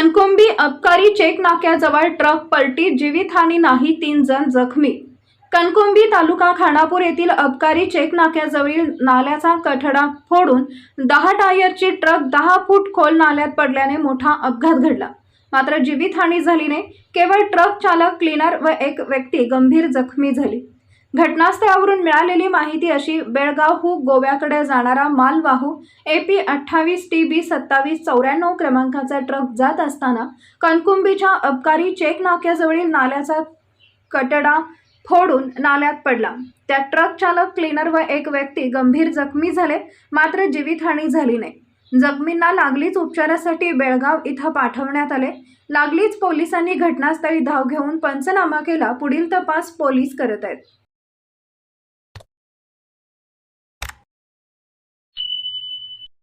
कणकुंबी अबकारी चेक नाक्याजवळ ट्रक पलटी जीवितहानी नाही तीन जण जखमी. कणकुंबी तालुका खानापूर येथील अबकारी चेक नाक्याजवळील नाल्याचा कठडा फोडून दहा टायरची ट्रक दहा फूट खोल नाल्यात पडल्याने मोठा अपघात घडला. मात्र जीवितहानी झाली नाही केवळ ट्रक चालक क्लीनर व एक व्यक्ती गंभीर जखमी झाली. घटनास्थळावरून मिळालेली माहिती अशी बेळगावहू गोव्याकडे जाणारा मालवाहू ए पी अठ्ठावीस टी बी सत्तावीस चौऱ्याण्णव क्रमांकाचा ट्रक जात असताना कणकुंबीच्या अबकारी चेक नाक्याजवळील नाल्याचा कटडा फोडून नाल्यात पडला. त्यात ट्रक चालक क्लीनर व एक व्यक्ती गंभीर जखमी झाले मात्र जीवितहानी झाली नाही. जखमींना लागलीच उपचारासाठी बेळगाव इथं पाठवण्यात आले. लागलीच पोलिसांनी घटनास्थळी धाव घेऊन पंचनामा केला. पुढील तपास पोलीस करत आहेत.